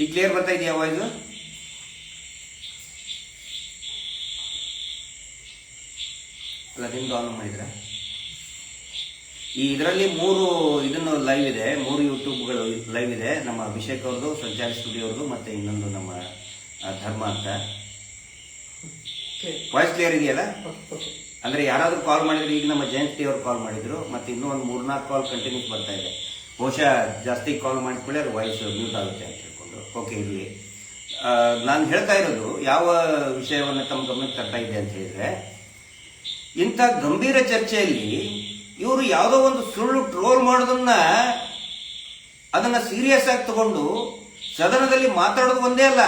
ಈ ಕ್ಲಿಯರ್ ಬರ್ತಾ ಇದೆಯಾ ವಾಯ್ಸ್ ಅಲ್ಲ ನಿಮ್ದು ಆನ್ ಮಾಡಿದ್ರೆ ಈ ಇದರಲ್ಲಿ ಮೂರು ಇದನ್ನು ಲೈವ್ ಇದೆ ಮೂರು ಯೂಟ್ಯೂಬ್ಗಳು ಲೈವ್ ಇದೆ. ನಮ್ಮ ಅಭಿಷೇಕ್ ಅವ್ರದ್ದು ಸಂಚಾರಿ ಸ್ಟುಡಿಯೋ ಅವ್ರದ್ದು ಮತ್ತೆ ಇನ್ನೊಂದು ನಮ್ಮ ಧರ್ಮ ಅಂತ. ವಾಯ್ಸ್ ಕ್ಲಿಯರ್ ಇದೆಯಲ್ಲ? ಅಂದ್ರೆ ಯಾರಾದ್ರೂ ಕಾಲ್ ಮಾಡಿದ್ರೆ ಈಗ ನಮ್ಮ ಜಯಂತಿ ಅವರು ಕಾಲ್ ಮಾಡಿದ್ರು ಮತ್ತೆ ಇನ್ನೂ ಒಂದು ಮೂರ್ನಾಲ್ಕು ಕಾಲ್ ಕಂಟಿನ್ಯೂಸ್ ಬರ್ತಾ ಇದೆ. ಬಹುಶಃ ಜಾಸ್ತಿ ಕಾಲ್ ಮಾಡಿಕೊಳ್ಳಿ ಅದು ವಾಯ್ಸ್ ಮ್ಯೂಟ್ ಆಗುತ್ತೆ ಅಂತ ಓಕೆ ಇರಲಿ ನಾನು ಹೇಳ್ತಾ ಇರೋದು ಯಾವ ವಿಷಯವನ್ನು ತಮ್ಮ ಗಮನಕ್ಕೆ ತರ್ತಾ ಇದೆ ಅಂತ ಹೇಳಿದ್ರೆ, ಇಂಥ ಗಂಭೀರ ಚರ್ಚೆಯಲ್ಲಿ ಇವರು ಯಾವುದೋ ಒಂದು ಸುಳ್ಳು ಟ್ರೋಲ್ ಮಾಡೋದನ್ನ ಅದನ್ನ ಸೀರಿಯಸ್ ಆಗಿ ತಗೊಂಡು ಸದನದಲ್ಲಿ ಮಾತಾಡೋದು ಒಂದೇ ಅಲ್ಲ,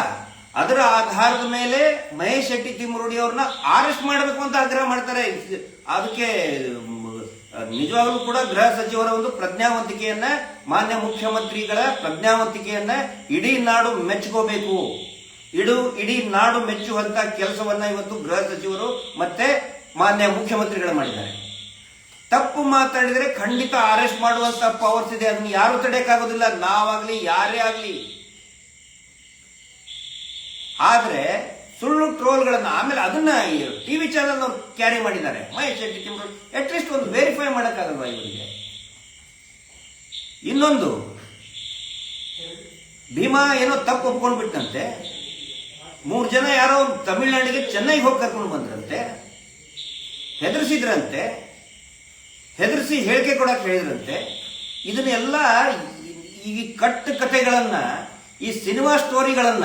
ಅದರ ಆಧಾರದ ಮೇಲೆ ಮಹೇಶ್ ಶೆಟ್ಟಿ ತಿಮ್ಮರುಡಿ ಅವ್ರನ್ನ ಅರೆಸ್ಟ್ ಮಾಡಬೇಕು ಅಂತ ಆಗ್ರಹ ಮಾಡ್ತಾರೆ. ಅದಕ್ಕೆ ನಿಜವಾಗ್ಲೂ ಕೂಡ ಗೃಹ ಸಚಿವರ ಒಂದು ಪ್ರಜ್ಞಾವಂತಿಕೆಯನ್ನ, ಮಾನ್ಯ ಮುಖ್ಯಮಂತ್ರಿಗಳ ಪ್ರಜ್ಞಾವಂತಿಕೆಯನ್ನ ಇಡೀ ನಾಡು ಮೆಚ್ಕೋಬೇಕು. ಇಡು, ಇಡೀ ನಾಡು ಮೆಚ್ಚುವಂತ ಕೆಲಸವನ್ನ ಇವತ್ತು ಗೃಹ ಸಚಿವರು ಮತ್ತೆ ಮಾನ್ಯ ಮುಖ್ಯಮಂತ್ರಿಗಳು ಮಾಡಿದ್ದಾರೆ. ತಪ್ಪು ಮಾತಾಡಿದರೆ ಖಂಡಿತ ಅರೆಸ್ಟ್ ಮಾಡುವಂತ ಪವರ್ಸ್ ಇದೆ. ಅದನ್ನ ಯಾರು ತಡೆಯಕ್ಕಾಗೋದಿಲ್ಲ. ನಾವಾಗ್ಲಿ, ಯಾರೇ ಆಗ್ಲಿ. ಆದ್ರೆ ಸುಳ್ಳು ಟ್ರೋಲ್ಗಳನ್ನ ಆಮೇಲೆ ಅದನ್ನ ಟಿವಿ ಚಾನಲ್ ಅವರು ಕ್ಯಾರಿ ಮಾಡಿದ್ದಾರೆ. ಮಹೇಶ್ ಶೆಟ್ಟಿ ಕಿಮ್ರು ಅಟ್ಲೀಸ್ಟ್ ಒಂದು ವೆರಿಫೈ ಮಾಡೋಕ್ಕಾಗಲ್ವಾ ಇವರಿಗೆ? ಇನ್ನೊಂದು, ಭೀಮಾ ಏನೋ ತಪ್ಪು ಒಪ್ಕೊಂಡು ಬಿಟ್ಟಂತೆ ಮೂರು ಜನ ಯಾರೋ ತಮಿಳ್ನಾಡಿಗೆ ಚೆನ್ನೈಗೆ ಹೋಗಿ ಕರ್ಕೊಂಡು ಬಂದ್ರಂತೆ. ಹೆದರ್ಸಿದ್ರಂತೆ. ಹೆದರ್ಸಿ ಹೇಳಿಕೆ ಕೊಡಕ್ಕೆ ಹೇಳಿದ್ರಂತೆ. ಇದನ್ನೆಲ್ಲ ಈ ಕಟ್ಟು ಕಥೆಗಳನ್ನ, ಈ ಸಿನಿಮಾ ಸ್ಟೋರಿಗಳನ್ನ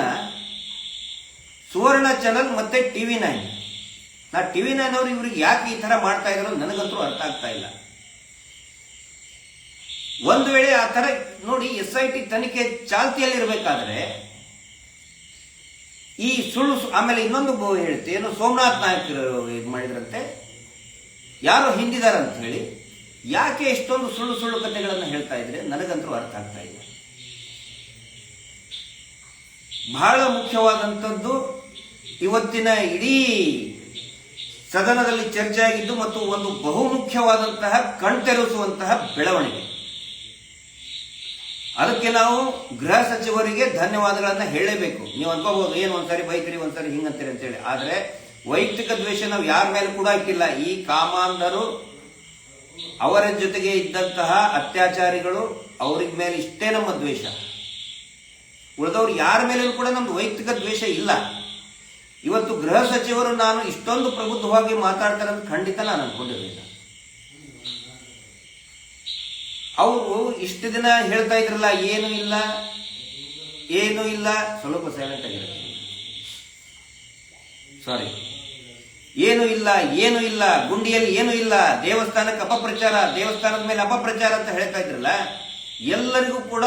ಸುವರ್ಣ ಚಾನಲ್ ಮತ್ತೆ ಟಿವಿ ನೈನ್ ನಾ ಟಿವಿ ನೈನ್ ಅವರು ಇವ್ರಿಗೆ ಯಾಕೆ ಈ ತರ ಮಾಡ್ತಾ ಇದ್ರು ನನಗಂತೂ ಅರ್ಥ ಆಗ್ತಾ ಇಲ್ಲ. ಒಂದು ವೇಳೆ ಆ ತರ ನೋಡಿ ಎಸ್ ಐ ಟಿ ತನಿಖೆ ಚಾಲ್ತಿಯಲ್ಲಿರಬೇಕಾದ್ರೆ ಈ ಸುಳ್ಳು ಆಮೇಲೆ ಇನ್ನೊಂದು ಹೇಳ್ತೆ, ಏನು ಸೋಮನಾಥ್ ನಾಯಕರು ಇದು ಮಾಡಿದ್ರಂತೆ. ಹಿಂದಿದಾರ ಹಿಂದಿದಾರಂತ ಹೇಳಿ, ಯಾಕೆ ಎಷ್ಟೊಂದು ಸುಳ್ಳು ಸುಳ್ಳು ಕಥೆಗಳನ್ನು ಹೇಳ್ತಾ ಇದ್ರೆ ನನಗಂತೂ ಅರ್ಥ ಆಗ್ತಾ ಇಲ್ಲ. ಬಹಳ ಮುಖ್ಯವಾದಂಥದ್ದು ಇವತ್ತಿನ ಇಡೀ ಸದನದಲ್ಲಿ ಚರ್ಚೆ ಆಗಿದ್ದು ಮತ್ತು ಒಂದು ಬಹುಮುಖ್ಯವಾದಂತಹ ಕಣ್ತೆರೆಸುವಂತಹ ಬೆಳವಣಿಗೆ. ಅದಕ್ಕೆ ನಾವು ಗೃಹ ಸಚಿವರಿಗೆ ಧನ್ಯವಾದಗಳನ್ನು ಹೇಳಲೇಬೇಕು ನೀವು ಅನ್ಕೋಬಹುದು, ಏನು ಒಂದ್ಸರಿ ಬೈತೀರಿ, ಒಂದ್ಸರಿ ಹಿಂಗಂತೀರಿ ಅಂತೇಳಿ ಆದ್ರೆ ವೈಯಕ್ತಿಕ ದ್ವೇಷ ನಾವು ಯಾರ ಮೇಲೆ ಕೂಡ ಹಾಕಿಲ್ಲ. ಈ ಕಾಮಾಂಧರು ಅವರ ಜೊತೆಗೆ ಇದ್ದಂತಹ ಅತ್ಯಾಚಾರಿಗಳು ಅವ್ರಿಗೆ ಮೇಲೆ ಇಷ್ಟೇ ನಮ್ಮ ದ್ವೇಷ. ಉಳಿದವ್ರು ಯಾರ ಮೇಲೂ ಕೂಡ ನಮ್ದು ವೈಯಕ್ತಿಕ ದ್ವೇಷ ಇಲ್ಲ. ಇವತ್ತು ಗೃಹ ಸಚಿವರು ನಾನು ಇಷ್ಟೊಂದು ಪ್ರಬುದ್ಧವಾಗಿ ಮಾತಾಡ್ತಾರೆ ಅಂತ ಖಂಡಿತ ನಾನು ಅನ್ಕೊಂಡಿರಲಿಲ್ಲ. ಅವರು ಇಷ್ಟು ದಿನ ಹೇಳ್ತಾ ಇದ್ರಲ್ಲ, ಏನು ಇಲ್ಲ ಏನು ಇಲ್ಲ, ಸ್ವಲ್ಪ ಸೈಲೆಂಟ್ ಆಗಿರುತ್ತೆ ಸಾರಿ ಏನು ಇಲ್ಲ ಏನು ಇಲ್ಲ, ಗುಂಡಿಯಲ್ಲಿ ಏನು ಇಲ್ಲ, ದೇವಸ್ಥಾನಕ್ಕೆ ಅಪಪ್ರಚಾರ, ದೇವಸ್ಥಾನದ ಮೇಲೆ ಅಪಪ್ರಚಾರ ಅಂತ ಹೇಳ್ತಾ ಇದ್ರಲ್ಲ, ಎಲ್ಲರಿಗೂ ಕೂಡ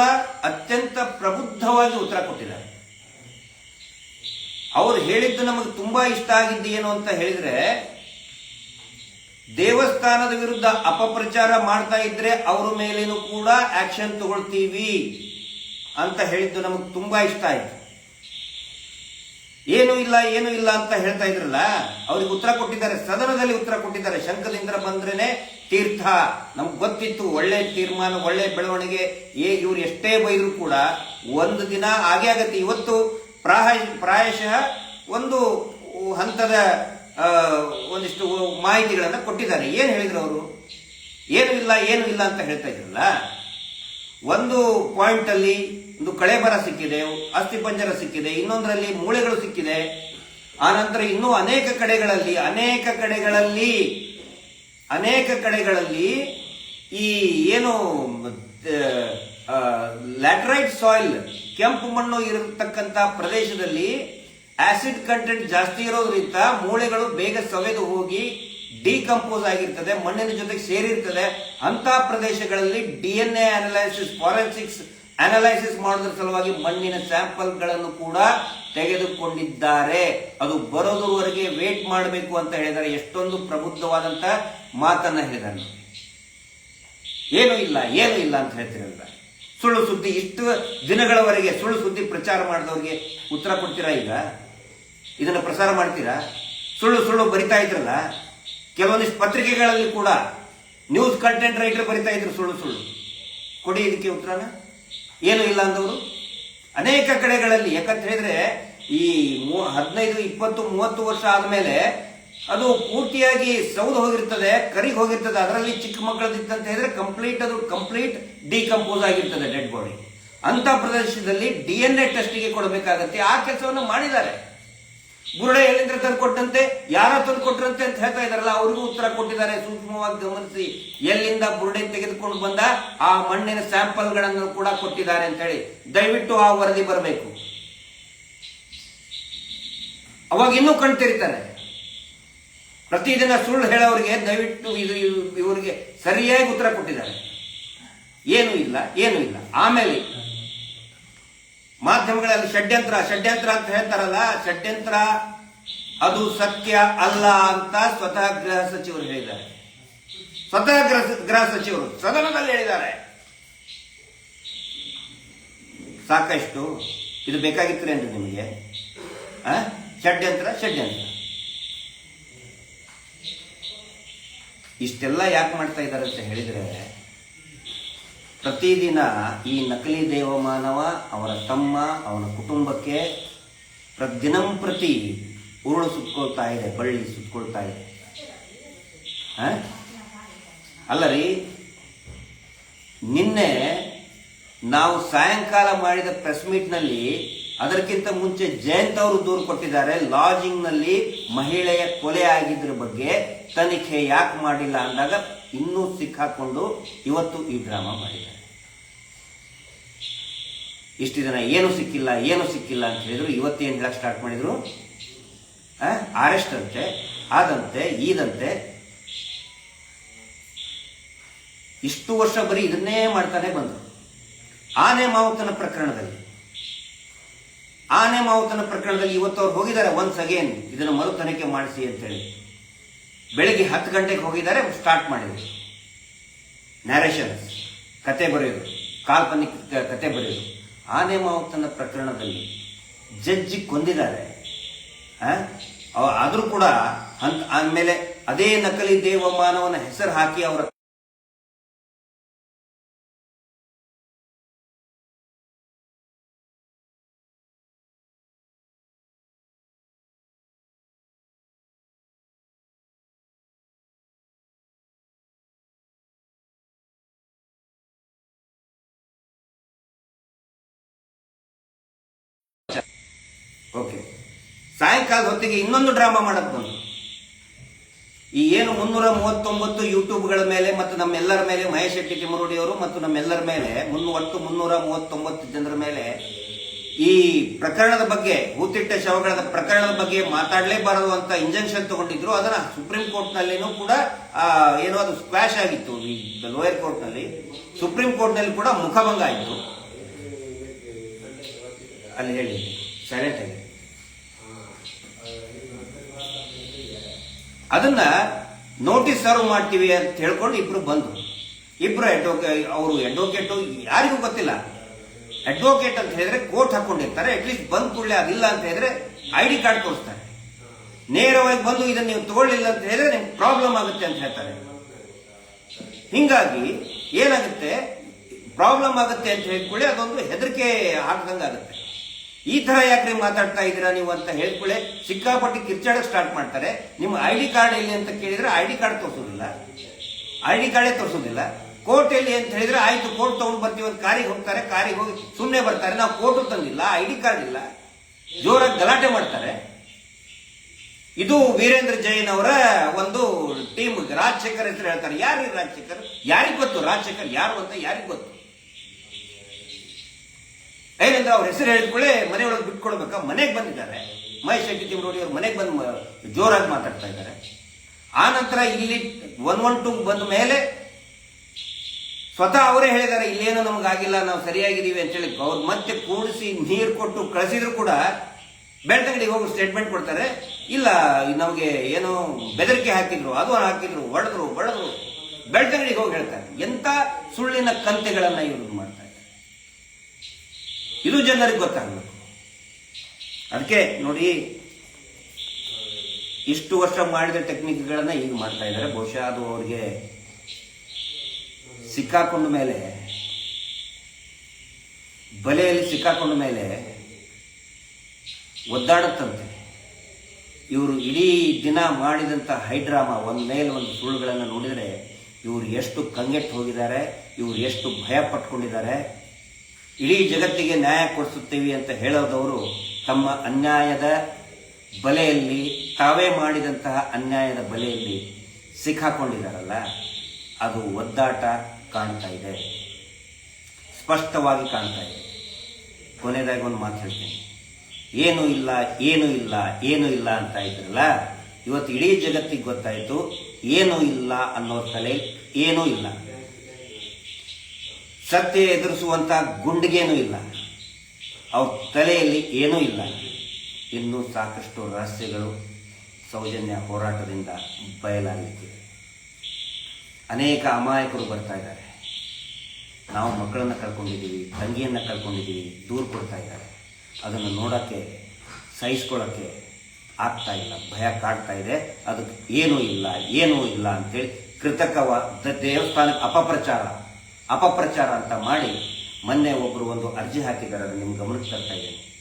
ಅತ್ಯಂತ ಪ್ರಬುದ್ಧವಾಗಿ ಉತ್ತರ ಕೊಟ್ಟಿದ್ದಾರೆ. ಅವರು ಹೇಳಿದ್ದು ನಮಗೆ ತುಂಬಾ ಇಷ್ಟ ಆಗಿದ್ದು ಏನು ಅಂತ ಹೇಳಿದ್ರೆ, ದೇವಸ್ಥಾನದ ವಿರುದ್ಧ ಅಪಪ್ರಚಾರ ಮಾಡ್ತಾ ಇದ್ರೆ ಅವ್ರ ಮೇಲೇನು ಕೂಡ ಆಕ್ಷನ್ ತಗೊಳ್ತೀವಿ ಅಂತ ಹೇಳಿದ್ದು ನಮಗೆ ತುಂಬಾ ಇಷ್ಟ ಆಯ್ತು. ಏನು ಇಲ್ಲ ಏನು ಇಲ್ಲ ಅಂತ ಹೇಳ್ತಾ ಇದ್ರಲ್ಲ, ಅವ್ರಿಗೆ ಉತ್ತರ ಕೊಟ್ಟಿದ್ದಾರೆ, ಸದನದಲ್ಲಿ ಉತ್ತರ ಕೊಟ್ಟಿದ್ದಾರೆ. ಶಂಕಲಿಂದ್ರ ಬಂದ್ರೇನೆ ತೀರ್ಥ. ನಮ್ಗೆ ಗೊತ್ತಿತ್ತು, ಒಳ್ಳೆ ತೀರ್ಮಾನ, ಒಳ್ಳೆ ಬೆಳವಣಿಗೆ. ಏ, ಇವ್ರು ಎಷ್ಟೇ ಬೈದ್ರು ಕೂಡ ಒಂದು ದಿನ ಆಗೇ ಆಗತ್ತೆ. ಇವತ್ತು ಪ್ರಾಯ ಪ್ರಾಯಶಃ ಒಂದು ಹಂತದ ಒಂದಿಷ್ಟು ಮಾಹಿತಿಗಳನ್ನು ಕೊಟ್ಟಿದ್ದಾರೆ. ಏನು ಹೇಳಿದ್ರು ಅವರು? ಏನು ಇಲ್ಲ ಏನು ಇಲ್ಲ ಅಂತ ಹೇಳ್ತಾ ಇದ್ರಲ್ಲ? ಒಂದು ಪಾಯಿಂಟಲ್ಲಿ ಒಂದು ಕಳೆಬರ ಸಿಕ್ಕಿದೆ ಅಸ್ಥಿಪಂಜರ ಸಿಕ್ಕಿದೆ, ಇನ್ನೊಂದರಲ್ಲಿ ಮೂಳೆಗಳು ಸಿಕ್ಕಿದೆ. ಆನಂತರ ಇನ್ನೂ ಅನೇಕ ಕಡೆಗಳಲ್ಲಿ ಅನೇಕ ಕಡೆಗಳಲ್ಲಿ ಅನೇಕ ಕಡೆಗಳಲ್ಲಿ ಈ ಏನು ಲ್ಯಾಟ್ರೈಟ್ ಸಾಯಿಲ್ ಕೆಂಪು ಮಣ್ಣು ಇರತಕ್ಕಂತ ಪ್ರದೇಶದಲ್ಲಿ ಆಸಿಡ್ ಕಂಟೆಂಟ್ ಜಾಸ್ತಿ ಇರೋದ್ರಿಂದ ಮೂಳೆಗಳು ಬೇಗ ಸವೆದು ಹೋಗಿ ಡಿಕಂಪೋಸ್ ಆಗಿರ್ತದೆ, ಮಣ್ಣಿನ ಜೊತೆಗೆ ಸೇರಿರ್ತದೆ. ಅಂತ ಪ್ರದೇಶಗಳಲ್ಲಿ D N A analysis forensics analysis ಮಾಡೋದ್ರ ಸಲುವಾಗಿ ಮಣ್ಣಿನ ಸ್ಯಾಂಪಲ್ಗಳನ್ನು ಕೂಡ ತೆಗೆದುಕೊಂಡಿದ್ದಾರೆ. ಅದು ಬರೋದರವರೆಗೆ ವೇಟ್ ಮಾಡಬೇಕು ಅಂತ ಹೇಳಿದರೆ ಎಷ್ಟೊಂದು ಪ್ರಬುದ್ಧವಾದಂತ ಮಾತನ್ನ ಹೇಳಿದ್ದಾರೆ. ಏನು ಇಲ್ಲ ಏನು ಇಲ್ಲ ಅಂತ ಹೇಳ್ತಿರಲ್ಲ ಸುಳ್ಳು ಸುದ್ದಿ ಇಷ್ಟು ದಿನಗಳವರೆಗೆ ಸುಳ್ಳು ಸುದ್ದಿ ಪ್ರಚಾರ ಮಾಡಿದವ್ರಿಗೆ ಉತ್ತರ ಕೊಡ್ತೀರಾ ಈಗ? ಇದನ್ನು ಪ್ರಸಾರ ಮಾಡ್ತೀರಾ? ಸುಳ್ಳು ಸುಳ್ಳು ಬರಿತಾ ಇದ್ರಲ್ಲ, ಕೆಲವೊಂದಿಷ್ಟು ಪತ್ರಿಕೆಗಳಲ್ಲಿ ಕೂಡ ನ್ಯೂಸ್ ಕಂಟೆಂಟ್ ರೈಟರ್ ಬರಿತಾ ಇದ್ರು ಸುಳ್ಳು ಸುಳ್ಳು. ಕೊಡಿ ಇದಕ್ಕೆ ಉತ್ತರನ. ಏನು ಇಲ್ಲ ಅಂದವರು. ಅನೇಕ ಕಡೆಗಳಲ್ಲಿ, ಯಾಕಂತ ಹೇಳಿದ್ರೆ ಈ ಹದಿನೈದು, ಇಪ್ಪತ್ತು, ಮೂವತ್ತು ವರ್ಷ ಆದ್ಮೇಲೆ ಅದು ಪೂರ್ತಿಯಾಗಿ ಸೌದು ಹೋಗಿರ್ತದೆ, ಕರಿಗೆ ಹೋಗಿರ್ತದೆ, ಅದರಲ್ಲಿ ಚಿಕ್ಕ ಮಕ್ಕಳದಿತ್ತಂತ ಹೇಳಿದ್ರೆ ಕಂಪ್ಲೀಟ್ ಅದು ಕಂಪ್ಲೀಟ್ ಡಿಕಂಪೋಸ್ ಆಗಿರ್ತದೆ ಡೆಡ್ ಬಾಡಿ ಅಂತ ಪ್ರದೇಶದಲ್ಲಿ ಡಿ ಎನ್ ಎ ಟೆಸ್ಟ್ಗೆ ಕೊಡಬೇಕಾಗತ್ತೆ. ಆ ಕೆಲಸವನ್ನು ಮಾಡಿದ್ದಾರೆ. ಬುರುಡೆ ಎಲ್ಲಿಂದ ತಂದು ಕೊಟ್ಟಂತೆ ಯಾರ ತಂದು ಕೊಟ್ಟರಂತೆ ಅಂತ ಹೇಳ್ತಾ ಇದಾರಲ್ಲ ಅವರಿಗೂ ಉತ್ತರ ಕೊಟ್ಟಿದ್ದಾರೆ. ಸೂಕ್ಷ್ಮವಾಗಿ ಗಮನಿಸಿ. ಎಲ್ಲಿಂದ ಬುರುಡೆ ತೆಗೆದುಕೊಂಡು ಬಂದ? ಆ ಮಣ್ಣಿನ ಸ್ಯಾಂಪಲ್ಗಳನ್ನು ಕೂಡ ಕೊಟ್ಟಿದ್ದಾರೆ ಅಂತ ಹೇಳಿ. ದಯವಿಟ್ಟು ಆ ವರದಿ ಬರಬೇಕು. ಅವಾಗ ಇನ್ನೂ ಕಣ್ ತೆರೀತಾರೆ ಪ್ರತಿದಿನ ಸುಳ್ಳು ಹೇಳೋರಿಗೆ ದಯವಿಟ್ಟು ಇದು ಇವ್- ಇವರಿಗೆ ಸರಿಯಾಗಿ ಉತ್ತರ ಕೊಟ್ಟಿದ್ದಾರೆ. ಏನೂ ಇಲ್ಲ ಏನೂ ಇಲ್ಲ. ಆಮೇಲೆ ಮಾಧ್ಯಮಗಳಲ್ಲಿ ಷಡ್ಯಂತ್ರ ಷಡ್ಯಂತ್ರ ಅಂತ ಹೇಳ್ತಾರಲ್ಲ, ಷಡ್ಯಂತ್ರ ಅದು ಸತ್ಯ ಅಲ್ಲ ಅಂತ ಸ್ವತಃ ಗೃಹ ಸಚಿವರು ಹೇಳಿದ್ದಾರೆ. ಸ್ವತಃ ಗೃಹ ಗೃಹ ಸಚಿವರು ಸದನದಲ್ಲಿ ಹೇಳಿದ್ದಾರೆ. ಸಾಕಷ್ಟು ಇದು ಬೇಕಾಗಿತ್ತು ನಿಮಗೆ? ಷಡ್ಯಂತ್ರ ಷಡ್ಯಂತ್ರ. ಇಷ್ಟೆಲ್ಲ ಯಾಕೆ ಮಾಡ್ತಾ ಇದ್ದಾರೆ ಅಂತ ಹೇಳಿದ್ರೆ, ಪ್ರತಿದಿನ ಈ ನಕಲಿ ದೇವಮಾನವ ಅವರ ತಮ್ಮ, ಅವನ ಕುಟುಂಬಕ್ಕೆ ದಿನಂ ಪ್ರತಿ ಉರುಳು ಸುತ್ಕೊಳ್ತಾ ಇದೆ, ಬಳ್ಳಿ ಸುತ್ಕೊಳ್ತಾ ಇದೆ? ಅಲ್ಲ ರೀ, ನಿನ್ನೆ ನಾವು ಸಾಯಂಕಾಲ ಮಾಡಿದ ಪ್ರೆಸ್ ಮೀಟ್ನಲ್ಲಿ ಅದಕ್ಕಿಂತ ಮುಂಚೆ ಜಯಂತ್ ಅವರು ದೂರು ಕೊಟ್ಟಿದ್ದಾರೆ. ಲಾಜಿಂಗ್ನಲ್ಲಿ ಮಹಿಳೆಯ ಕೊಲೆ ಆಗಿದ್ರ ಬಗ್ಗೆ ತನಿಖೆ ಯಾಕೆ ಮಾಡಿಲ್ಲ ಅಂದಾಗ ಇನ್ನೂ ಸಿಕ್ಕಾಕೊಂಡು ಇವತ್ತು ಈ ಡ್ರಾಮಾ ಮಾಡಿದ್ದಾರೆ. ಇಷ್ಟು ದಿನ ಏನು ಸಿಕ್ಕಿಲ್ಲ ಏನು ಸಿಕ್ಕಿಲ್ಲ ಅಂತ ಹೇಳಿದ್ರು. ಇವತ್ತೇನು ಹೇಳಕ್ ಸ್ಟಾರ್ಟ್ ಮಾಡಿದ್ರು? ಅರೆಸ್ಟ್ ಅಂತೆ, ಆದಂತೆ, ಈದಂತೆ. ಇಷ್ಟು ವರ್ಷ ಬರೀ ಇದನ್ನೇ ಮಾಡ್ತಾನೆ ಬಂದರು. ಆನೆ ಮಾವುತನ ಪ್ರಕರಣದಲ್ಲಿ. ಆನೆ ಮಾವುತನ ಪ್ರಕರಣದಲ್ಲಿ ಇವತ್ತು ಅವ್ರು ಹೋಗಿದ್ದಾರೆ. ಒನ್ಸ್ ಅಗೇನ್ ಇದನ್ನು ಮರು ತನಿಖೆ ಮಾಡಿಸಿ ಅಂತೇಳಿ ಬೆಳಿಗ್ಗೆ ಹತ್ತು ಗಂಟೆಗೆ ಹೋಗಿದ್ದಾರೆ ಸ್ಟಾರ್ಟ್ ಮಾಡಿದ್ರು. ನ್ಯಾರೇಷನ್ ಕತೆ ಬರೆಯೋದು, ಕಾಲ್ಪನಿಕ ಕತೆ ಬರೆಯೋದು. ಆನೆ ಮಾವುತನ ಪ್ರಕರಣದಲ್ಲಿ ಜಜ್ಜಿ ಕೊಂದಿದ್ದಾರೆ. ಆದರೂ ಕೂಡ ಅಂತ ಆಮೇಲೆ ಅದೇ ನಕಲಿ ದೇವಮಾನವನ ಹೆಸರು ಹಾಕಿ ಅವರ ಸಾಯಂಕಾಲ ಹೊತ್ತಿಗೆ ಇನ್ನೊಂದು ಡ್ರಾಮಾ ಮಾಡಕ್ ಬಂದು ಈ ಏನು ಮುನ್ನೂರ ಮೂವತ್ತೊಂಬತ್ತು ಯೂಟ್ಯೂಬ್ಗಳ ಮೇಲೆ ಮತ್ತು ನಮ್ಮೆಲ್ಲರ ಮೇಲೆ ಮಹೇಶ್ ಶೆಟ್ಟಿ ತಿಮರೋಡಿ ಅವರು ಮತ್ತು ನಮ್ಮೆಲ್ಲರ ಮೇಲೆ, ಮುನ್ನೂ ಒಟ್ಟು ಮುನ್ನೂರ ಮೂವತ್ತೊಂಬತ್ತು ಜನರ ಮೇಲೆ ಈ ಪ್ರಕರಣದ ಬಗ್ಗೆ ಹೂತಿಟ್ಟ ಶವಗಳ ಪ್ರಕರಣದ ಬಗ್ಗೆ ಮಾತಾಡಲೇಬಾರದು ಅಂತ ಇಂಜೆಕ್ಷನ್ ತಗೊಂಡಿದ್ರು. ಅದನ್ನ ಸುಪ್ರೀಂ ಕೋರ್ಟ್ ನಲ್ಲಿನೂ ಕೂಡ ಏನೋ ಅದು ಸ್ಕ್ವಾಶ್ ಆಗಿತ್ತು. ಈ ಲೋಯರ್ ಕೋರ್ಟ್ನಲ್ಲಿ, ಸುಪ್ರೀಂ ಕೋರ್ಟ್ನಲ್ಲಿ ಕೂಡ ಮುಖಭಂಗ ಆಯಿತು. ಅಲ್ಲಿ ಹೇಳಿ ಸೈಲೆಂಟ್ ಆಗಿ. ಅದನ್ನ ನೋಟಿಸ್ ಸರ್ವ್ ಮಾಡ್ತೀವಿ ಅಂತ ಹೇಳ್ಕೊಂಡು ಇಬ್ರು ಬಂದ್ರು. ಇಬ್ರು ಅಡ್ವೊಕೇ ಅವರು ಅಡ್ವೊಕೇಟು ಯಾರಿಗೂ ಗೊತ್ತಿಲ್ಲ. ಅಡ್ವೊಕೇಟ್ ಅಂತ ಹೇಳಿದ್ರೆ ಕೋರ್ಟ್ ಹಾಕೊಂಡಿರ್ತಾರೆ ಅಟ್ಲೀಸ್ಟ್ ಬಂದ್ ಕೂಡಲೇ ಅದಿಲ್ಲ ಅಂತ ಹೇಳಿದ್ರೆ ಐ ಡಿ ಕಾರ್ಡ್ ತೋರಿಸ್ತಾರೆ. ನೇರವಾಗಿ ಬಂದು ಇದನ್ನ ನೀವು ತಗೊಳ್ಳಿಲ್ಲ ಅಂತ ಹೇಳಿದ್ರೆ ನಿಮ್ಗೆ ಪ್ರಾಬ್ಲಮ್ ಆಗುತ್ತೆ ಅಂತ ಹೇಳ್ತಾರೆ. ಹಿಂಗಾಗಿ ಏನಾಗುತ್ತೆ? ಪ್ರಾಬ್ಲಮ್ ಆಗುತ್ತೆ ಅಂತ ಹೇಳ್ಕೊಳ್ಳಿ ಅದೊಂದು ಹೆದರಿಕೆ ಹಾಕ್ದಂಗೆ ಆಗುತ್ತೆ ಈ ತರ ಯಾಕ್ರೆ ಮಾತಾಡ್ತಾ ಇದ್ದೀರಾ ನೀವು ಅಂತ ಹೇಳ್ಕೊಳ್ಳೆ ಸಿಕ್ಕಾಪಟ್ಟಿ ಕಿರ್ಚಾಡಕ್ ಸ್ಟಾರ್ಟ್ ಮಾಡ್ತಾರೆ. ನಿಮ್ಮ ಐ ಡಿ ಕಾರ್ಡ್ ಎಲ್ಲಿ ಅಂತ ಕೇಳಿದ್ರೆ ಐ ಡಿ ಕಾರ್ಡ್ ತೋರಿಸೋದಿಲ್ಲ. ಐ ಡಿ ಕಾರ್ಡೇ ತೋರಿಸೋದಿಲ್ಲ. ಕೋರ್ಟ್ ಎಲ್ಲಿ ಅಂತ ಹೇಳಿದ್ರೆ ಆಯ್ತು ಕೋರ್ಟ್ ತಗೊಂಡು ಬರ್ತೀವಿ ಒಂದು ಕಾರಿಗೆ ಹೋಗ್ತಾರೆ, ಕಾರಿಗೆ ಹೋಗಿ ಸುಮ್ಮನೆ ಬರ್ತಾರೆ. ನಾವು ಕೋರ್ಟ್ ತಂದಿಲ್ಲ ಐ ಡಿ ಕಾರ್ಡ್ ಇಲ್ಲ. ಜೋರಾಗಿ ಗಲಾಟೆ ಮಾಡ್ತಾರೆ. ಇದು ವೀರೇಂದ್ರ ಜೈನ್ ಅವರ ಒಂದು ಟೀಮ್ ರಾಜಶೇಖರ್ ಹೆಸರು ಹೇಳ್ತಾರೆ. ಯಾರು ರಾಜಶೇಖರ್? ಯಾರಿಗ್ ಗೊತ್ತು? ರಾಜಶೇಖರ್ ಯಾರು ಅಂತ ಯಾರಿಗ್ ಗೊತ್ತು? ಏನಂದ್ರೆ ಅವ್ರ ಹೆಸರು ಹೇಳಿದ್ಕೊಳ್ಳೆ ಮನೆಯೊಳಗೆ ಬಿಟ್ಕೊಡ್ಬೇಕಾ ಮನೆಗೆ ಬಂದಿದ್ದಾರೆ. ಮಹೇಶ್ ಶೆಟ್ಟಿ ತಿಮ್ರೋಡಿ ಅವ್ರು ಮನೆಗೆ ಬಂದು ಜೋರಾಗಿ ಮಾತಾಡ್ತಾ ಇದ್ದಾರೆ. ಆ ನಂತರ ಇಲ್ಲಿ ಒನ್ ಒನ್ ಟು ಬಂದ ಮೇಲೆ ಸ್ವತಃ ಅವರೇ ಹೇಳಿದ್ದಾರೆ, ಇಲ್ಲೇನು ನಮಗಾಗಿಲ್ಲ, ನಾವು ಸರಿಯಾಗಿದ್ದೀವಿ ಅಂತೇಳಿ ಅವ್ರು ಮತ್ತೆ ಕೂಡಿಸಿ ನೀರು ಕೊಟ್ಟು ಕಳಿಸಿದ್ರು ಕೂಡ ಬೆಳ್ತಂಗಡಿಗೆ ಹೋಗಿ ಸ್ಟೇಟ್ಮೆಂಟ್ ಕೊಡ್ತಾರೆ. ಇಲ್ಲ, ನಮಗೆ ಏನೋ ಬೆದರಿಕೆ ಹಾಕಿದ್ರು, ಅದು ಹಾಕಿದ್ರು ಒಡೆದ್ರು ಬಡದ್ರು. ಬೆಳ್ತಂಗಡಿಗೆ ಹೋಗಿ ಹೇಳ್ತಾರೆ. ಎಂತ ಸುಳ್ಳಿನ ಕಂತೆಗಳನ್ನು ಇವರು ಮಾಡ್ತಾರೆ. ಇದು ಜನರಿಗೆ ಗೊತ್ತಾಗಬೇಕು ಅದಕ್ಕೆ ನೋಡಿ, ಇಷ್ಟು ವರ್ಷ ಮಾಡಿದ ಟೆಕ್ನಿಕ್ಗಳನ್ನ ಈಗ ಮಾಡ್ತಾ ಇದ್ದಾರೆ. ಬಹುಶಃ ಅದು ಅವ್ರಿಗೆ ಸಿಕ್ಕಾಕೊಂಡ ಮೇಲೆ, ಬಲೆಯಲ್ಲಿ ಸಿಕ್ಕಾಕೊಂಡ ಮೇಲೆ ಒದ್ದಾಡುತ್ತಂತೆ. ಇವರು ಇಡೀ ದಿನ ಮಾಡಿದಂಥ ಹೈಡ್ರಾಮಾ, ಒಂದು ಮೇಲೆ ಒಂದು ಸುಳ್ಳುಗಳನ್ನು ನೋಡಿದರೆ ಇವರು ಎಷ್ಟು ಕಂಗೆಟ್ಟು ಹೋಗಿದ್ದಾರೆ, ಇವರು ಎಷ್ಟು ಭಯ ಪಟ್ಕೊಂಡಿದ್ದಾರೆ ಇಡೀ ಜಗತ್ತಿಗೆ ನ್ಯಾಯ ಕೊಡಿಸುತ್ತೀವಿ ಅಂತ ಹೇಳೋದವರು ತಮ್ಮ ಅನ್ಯಾಯದ ಬಲೆಯಲ್ಲಿ ತಾವೇ ಮಾಡಿದಂತಹ ಅನ್ಯಾಯದ ಬಲೆಯಲ್ಲಿ ಸಿಕ್ಕಾಕೊಂಡಿದ್ದಾರಲ್ಲ, ಅದು ಒದ್ದಾಟ ಕಾಣ್ತಾ ಇದೆ. ಸ್ಪಷ್ಟವಾಗಿ ಕಾಣ್ತಾ ಇದೆ. ಕೊನೆಯದಾಗಿ ಒಂದು ಮಾತು ಹೇಳ್ತೀನಿ. ಏನು ಇಲ್ಲ ಏನು ಇಲ್ಲ ಏನು ಇಲ್ಲ ಅಂತ ಇದ್ರಲ್ಲ, ಇವತ್ತು ಇಡೀ ಜಗತ್ತಿಗೆ ಗೊತ್ತಾಯಿತು, ಏನು ಇಲ್ಲ ಅನ್ನೋ ತಲೆ ಏನೂ ಇಲ್ಲ. ಸತ್ಯ ಎದುರಿಸುವಂಥ ಗುಂಡಿಗೇನೂ ಇಲ್ಲ. ಅವ್ರ ತಲೆಯಲ್ಲಿ ಏನೂ ಇಲ್ಲ. ಇನ್ನೂ ಸಾಕಷ್ಟು ರಹಸ್ಯಗಳು ಸೌಜನ್ಯ ಹೋರಾಟದಿಂದ ಬಯಲಾಗಲಿಕ್ಕಿದೆ ಅನೇಕ ಅಮಾಯಕರು ಬರ್ತಾ ಇದ್ದಾರೆ. ನಾವು ಮಕ್ಕಳನ್ನು ಕಳ್ಕೊಂಡಿದ್ದೀವಿ, ತಂಗಿಯನ್ನು ಕಳ್ಕೊಂಡಿದ್ದೀವಿ, ದೂರು ಕೊಡ್ತಾ ಇದ್ದಾರೆ. ಅದನ್ನು ನೋಡೋಕ್ಕೆ, ಸಹಿಸ್ಕೊಳ್ಳೋಕ್ಕೆ ಆಗ್ತಾ ಇಲ್ಲ, ಭಯ ಕಾಡ್ತಾ ಇದೆ. ಅದಕ್ಕೆ ಏನೂ ಇಲ್ಲ ಏನೂ ಇಲ್ಲ ಅಂತೇಳಿ ಕೃತಕವಾದ ದೇವಸ್ಥಾನಕ್ಕೆ ಅಪಪ್ರಚಾರ ಅಪಪ್ರಚಾರ ಅಂತ ಮಾಡಿ ಮೊನ್ನೆ ಒಬ್ಬರು ಒಂದು ಅರ್ಜಿ ಹಾಕಿದ್ದಾರೆ ಅದನ್ನು ನಿಮ್ಮ ಗಮನಕ್ಕೆ ತರ್ತಾ ಇದ್ದೇನೆ.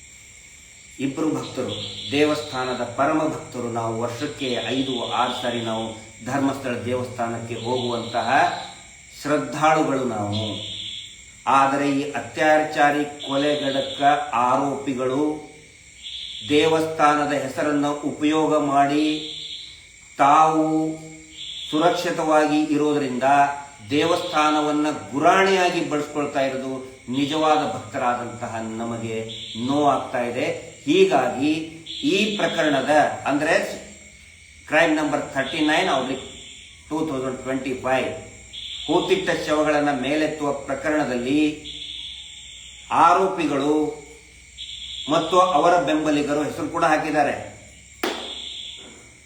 ಇಬ್ಬರು ಭಕ್ತರು, ದೇವಸ್ಥಾನದ ಪರಮ ಭಕ್ತರು, ನಾವು ವರ್ಷಕ್ಕೆ ಐದು, ಆರು ಸಾರಿ ನಾವು ಧರ್ಮಸ್ಥಳ ದೇವಸ್ಥಾನಕ್ಕೆ ಹೋಗುವಂತಹ ಶ್ರದ್ಧಾಳುಗಳು ನಾವು. ಆದರೆ ಈ ಅತ್ಯಾಚಾರಿ ಕೊಲೆಗಡಕ ಆರೋಪಿಗಳು ದೇವಸ್ಥಾನದ ಹೆಸರನ್ನು ಉಪಯೋಗ ಮಾಡಿ ತಾವು ಸುರಕ್ಷಿತವಾಗಿ ಇರೋದರಿಂದ ದೇವಸ್ಥಾನವನ್ನ ಗುರಾಣಿಯಾಗಿ ಬಳಸ್ಕೊಳ್ತಾ ಇರೋದು ನಿಜವಾದ ಭಕ್ತರಾದಂತಹ ನಮಗೆ ನೋವಾಗ್ತಾ ಇದೆ. ಹೀಗಾಗಿ ಈ ಪ್ರಕರಣದ, ಅಂದರೆ ಕ್ರೈಮ್ ನಂಬರ್ ಥರ್ಟಿ ನೈನ್ ಅವ್ರಿಗೆ ಟೂ ತೌಸಂಡ್ ಟ್ವೆಂಟಿ ಫೈವ್ ಹೂತಿಟ್ಟ ಶವಗಳನ್ನು ಮೇಲೆತ್ತುವ ಪ್ರಕರಣದಲ್ಲಿ ಆರೋಪಿಗಳು ಮತ್ತು ಅವರ ಬೆಂಬಲಿಗರು ಹೆಸರು ಕೂಡ ಹಾಕಿದ್ದಾರೆ.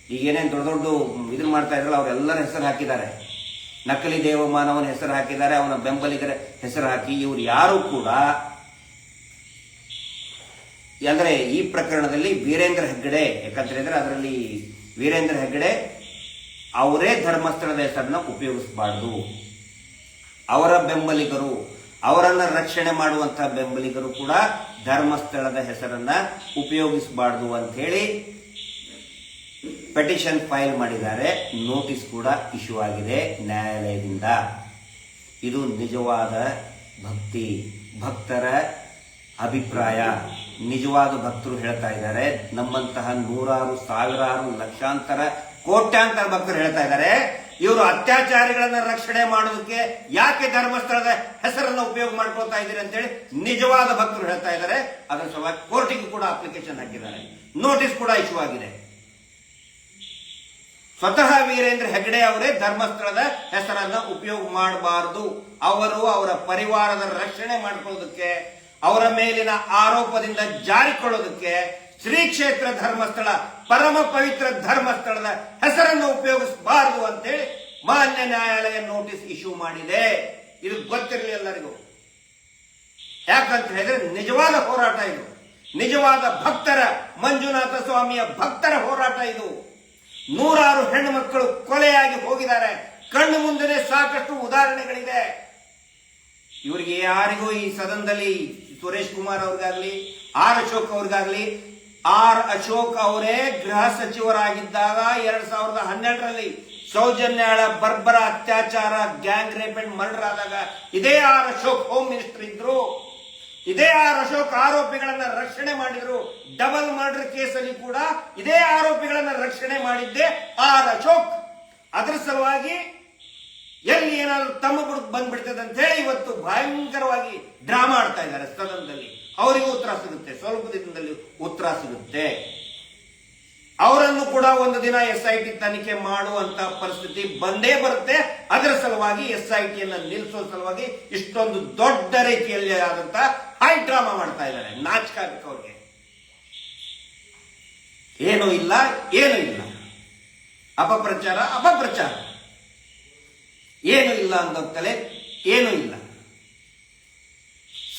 ಈಗ ಏನೇನು ದೊಡ್ಡ ದೊಡ್ಡ ಇದನ್ನ ಮಾಡ್ತಾ ಇದ್ರಲ್ಲ, ಅವರೆಲ್ಲರ ಹೆಸರು ಹಾಕಿದ್ದಾರೆ. ನಕಲಿ ದೇವಮಾನವನ ಹೆಸರು ಹಾಕಿದ್ದಾರೆ, ಅವನ ಬೆಂಬಲಿಗರ ಹೆಸರು ಹಾಕಿ, ಇವರು ಯಾರು ಕೂಡ ಅಂದರೆ ಈ ಪ್ರಕರಣದಲ್ಲಿ ವೀರೇಂದ್ರ ಹೆಗ್ಗಡೆ, ಯಾಕಂತ ಹೇಳಿದ್ರೆ ಅದರಲ್ಲಿ ವೀರೇಂದ್ರ ಹೆಗ್ಗಡೆ ಅವರೇ ಧರ್ಮಸ್ಥಳದ ಹೆಸರನ್ನ ಉಪಯೋಗಿಸಬಾರ್ದು. ಅವರ ಬೆಂಬಲಿಗರು, ಅವರನ್ನ ರಕ್ಷಣೆ ಮಾಡುವಂತಹ ಬೆಂಬಲಿಗರು ಕೂಡ ಧರ್ಮಸ್ಥಳದ ಹೆಸರನ್ನ ಉಪಯೋಗಿಸಬಾರ್ದು ಅಂತ ಹೇಳಿ ಪೆಟಿಷನ್ ಫೈಲ್ ಮಾಡಿದ್ದಾರೆ ನೋಟಿಸ್ ಕೂಡ ಇಶ್ಯೂ ಆಗಿದೆ ನ್ಯಾಯಾಲಯದಿಂದ. ಇದು ನಿಜವಾದ ಭಕ್ತಿ, ಭಕ್ತರ ಅಭಿಪ್ರಾಯ. ನಿಜವಾದ ಭಕ್ತರು ಹೇಳ್ತಾ ಇದ್ದಾರೆ, ನಮ್ಮಂತಹ ನೂರಾರು, ಸಾವಿರಾರು, ಲಕ್ಷಾಂತರ, ಕೋಟ್ಯಾಂತರ ಭಕ್ತರು ಹೇಳ್ತಾ ಇದ್ದಾರೆ, ಇವರು ಅತ್ಯಾಚಾರಿಗಳನ್ನ ರಕ್ಷಣೆ ಮಾಡೋದಕ್ಕೆ ಯಾಕೆ ಧರ್ಮಸ್ಥಳದ ಹೆಸರನ್ನು ಉಪಯೋಗ ಮಾಡ್ಕೊಳ್ತಾ ಇದ್ದೀರಿ ಅಂತೇಳಿ ನಿಜವಾದ ಭಕ್ತರು ಹೇಳ್ತಾ ಇದ್ದಾರೆ. ಅದರ ಸಲುವಾಗಿ ಕೋರ್ಟಿಗೂ ಕೂಡ ಅಪ್ಲಿಕೇಶನ್ ಹಾಕಿದ್ದಾರೆ. ನೋಟಿಸ್ ಕೂಡ ಇಶ್ಯೂ ಆಗಿದೆ. ಸ್ವತಃ ವೀರೇಂದ್ರ ಹೆಗಡೆ ಅವರೇ ಧರ್ಮಸ್ಥಳದ ಹೆಸರನ್ನ ಉಪಯೋಗ ಮಾಡಬಾರದು. ಅವರು ಅವರ ಪರಿವಾರದ ರಕ್ಷಣೆ ಮಾಡ್ಕೊಳ್ಳೋದಕ್ಕೆ, ಅವರ ಮೇಲಿನ ಆರೋಪದಿಂದ ಜಾರಿಕೊಳ್ಳೋದಕ್ಕೆ ಶ್ರೀ ಕ್ಷೇತ್ರ ಧರ್ಮಸ್ಥಳ, ಪರಮ ಪವಿತ್ರ ಧರ್ಮಸ್ಥಳದ ಹೆಸರನ್ನು ಉಪಯೋಗಿಸಬಾರದು ಅಂತೇಳಿ ಮಾನ್ಯ ನ್ಯಾಯಾಲಯ ನೋಟಿಸ್ ಇಶ್ಯೂ ಮಾಡಿದೆ. ಇದು ಗೊತ್ತಿರಲಿ ಎಲ್ಲರಿಗೂ. ಯಾಕಂತ ಹೇಳಿದ್ರೆ ನಿಜವಾದ ಹೋರಾಟ ಇದು. ನಿಜವಾದ ಭಕ್ತರ, ಮಂಜುನಾಥ ಸ್ವಾಮಿಯ ಭಕ್ತರ ಹೋರಾಟ ಇದು. ನೂರಾರು ಹೆಣ್ಣು ಮಕ್ಕಳು ಕೊಲೆಯಾಗಿ ಹೋಗಿದ್ದಾರೆ. ಕಣ್ಣು ಮುಂದೆ ಸಾಕಷ್ಟು ಉದಾಹರಣೆಗಳಿದೆ ಇವರಿಗೆ ಯಾರಿಗೂ ಈ ಸದನದಲ್ಲಿ ಸುರೇಶ್ ಕುಮಾರ್ ಅವ್ರಿಗಾಗ್ಲಿ, ಆರ್ ಅಶೋಕ್ ಅವ್ರಿಗಾಗ್ಲಿ, ಆರ್ ಅಶೋಕ್ ಅವರೇ ಗೃಹ ಸಚಿವರಾಗಿದ್ದಾಗ ಎರಡ್ ಸಾವಿರದ ಹನ್ನೆರಡರಲ್ಲಿ ಸೌಜನ್ಯಾಳ ಬರ್ಬರ ಅತ್ಯಾಚಾರ, ಗ್ಯಾಂಗ್ ರೇಪ್ ಅಂಡ್ ಮರ್ಡರ್ ಆದಾಗ ಇದೇ ಆರ್ ಅಶೋಕ್ ಹೋಮ್ ಮಿನಿಸ್ಟರ್ ಇದ್ರು. ಇದೇ ಆರ್ ಅಶೋಕ್ ಆರೋಪಿಗಳನ್ನ ರಕ್ಷಣೆ ಮಾಡಿದ್ರು. ಡಬಲ್ ಮರ್ಡರ್ ಕೇಸಲ್ಲಿ ಕೂಡ ಇದೇ ಆರೋಪಿಗಳನ್ನ ರಕ್ಷಣೆ ಮಾಡಿದ್ದೆ ಆರ್ ಅಶೋಕ್. ಅದರ ಸಲುವಾಗಿ ಎಲ್ಲಿ ಏನಾದ್ರು ತಮ್ಮ ಬುಡಕ್ ಬಂದ್ಬಿಡ್ತದೆ ಅಂತ ಹೇಳಿ ಇವತ್ತು ಭಯಂಕರವಾಗಿ ಡ್ರಾಮಾ ಆಡ್ತಾ ಇದ್ದಾರೆ ಸದನದಲ್ಲಿ. ಅವರಿಗೂ ಉತ್ತರ ಸಿಗುತ್ತೆ, ಸ್ವಲ್ಪ ದಿನದಲ್ಲಿ ಉತ್ತರ ಸಿಗುತ್ತೆ. ಅವರನ್ನು ಕೂಡ ಒಂದು ದಿನ ಎಸ್ ಐ ಟಿ ತನಿಖೆ ಮಾಡುವಂತ ಪರಿಸ್ಥಿತಿ ಬಂದೇ ಬರುತ್ತೆ. ಅದರ ಸಲುವಾಗಿ ಎಸ್ ಐ ಟಿಯನ್ನು ನಿಲ್ಲಿಸುವ ಸಲುವಾಗಿ ಇಷ್ಟೊಂದು ದೊಡ್ಡ ರೀತಿಯಲ್ಲಿ ಆದಂತ ಹೈ ಡ್ರಾಮಾ ಮಾಡ್ತಾ ಇದ್ದಾರೆ. ನಾಚಿಕೆ ಆಗ್ಬೇಕು ಅವ್ರಿಗೆ. ಏನು ಇಲ್ಲ ಏನು ಇಲ್ಲ. ಅಪಪ್ರಚಾರ ಅಪಪ್ರಚಾರ. ಏನು ಇಲ್ಲ ಅಂದತ್ತಲೇ ಏನು ಇಲ್ಲ.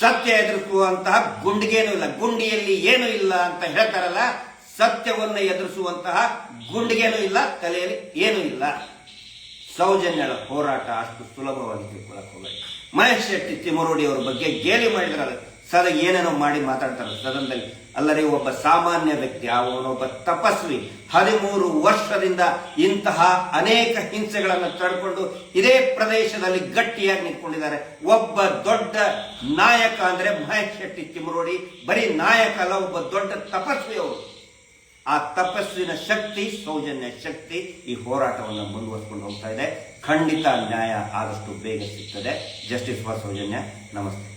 ಸತ್ಯ ಎದುರಿಸುವಂತಹ ಗುಂಡಿಗೇನು ಇಲ್ಲ. ಗುಂಡಿಯಲ್ಲಿ ಏನು ಇಲ್ಲ ಅಂತ ಹೇಳ್ತಾರಲ್ಲ, ಸತ್ಯವನ್ನು ಎದುರಿಸುವಂತಹ ಗುಂಡಿಗೇನು ಇಲ್ಲ, ತಲೆಯಲ್ಲಿ ಏನು ಇಲ್ಲ. ಸೌಜನ್ಯಗಳ ಹೋರಾಟ ಅಷ್ಟು ಸುಲಭವಾಗಿ ತಿಳ್ಕೊಳಕ್ ಹೋಗಬೇಡಿ. ಮಹೇಶ್ ಶೆಟ್ಟಿ ತಿಮರೋಡಿ ಅವರ ಬಗ್ಗೆ ಗೇಲಿ ಮಾಡಿದ್ರಲ್ಲ ಸದ ಏನೇನೋ ಮಾಡಿ ಮಾತಾಡ್ತಾರೆ ಸದನದಲ್ಲಿ ಅಲ್ಲರೆ ಒಬ್ಬ ಸಾಮಾನ್ಯ ವ್ಯಕ್ತಿ, ಅವನೊಬ್ಬ ತಪಸ್ವಿ, ಹದಿಮೂರು ವರ್ಷದಿಂದ ಇಂತಹ ಅನೇಕ ಹಿಂಸೆಗಳನ್ನು ತಡ್ಕೊಂಡು ಇದೇ ಪ್ರದೇಶದಲ್ಲಿ ಗಟ್ಟಿಯಾಗಿ ನಿಂತ್ಕೊಂಡಿದ್ದಾರೆ. ಒಬ್ಬ ದೊಡ್ಡ ನಾಯಕ ಅಂದ್ರೆ ಮಹೇಶ್ ಶೆಟ್ಟಿ ಚಿಮರೋಡಿ ಬರೀ ನಾಯಕ ಅಲ್ಲ, ಒಬ್ಬ ದೊಡ್ಡ ತಪಸ್ವಿ ಅವರು. ಆ ತಪಸ್ಸಿನ ಶಕ್ತಿ, ಸೌಜನ್ಯ ಶಕ್ತಿ ಈ ಹೋರಾಟವನ್ನು ಮುಂದುವರಿಸಿಕೊಂಡು ಹೋಗ್ತಾ ಇದೆ. ಖಂಡಿತ ನ್ಯಾಯ ಆದಷ್ಟು ಬೇಗ ಸಿಗ್ತದೆ. ಜಸ್ಟಿಸ್ ಫಾರ್ ಸೌಜನ್ಯ, ನಮಸ್ತೆ.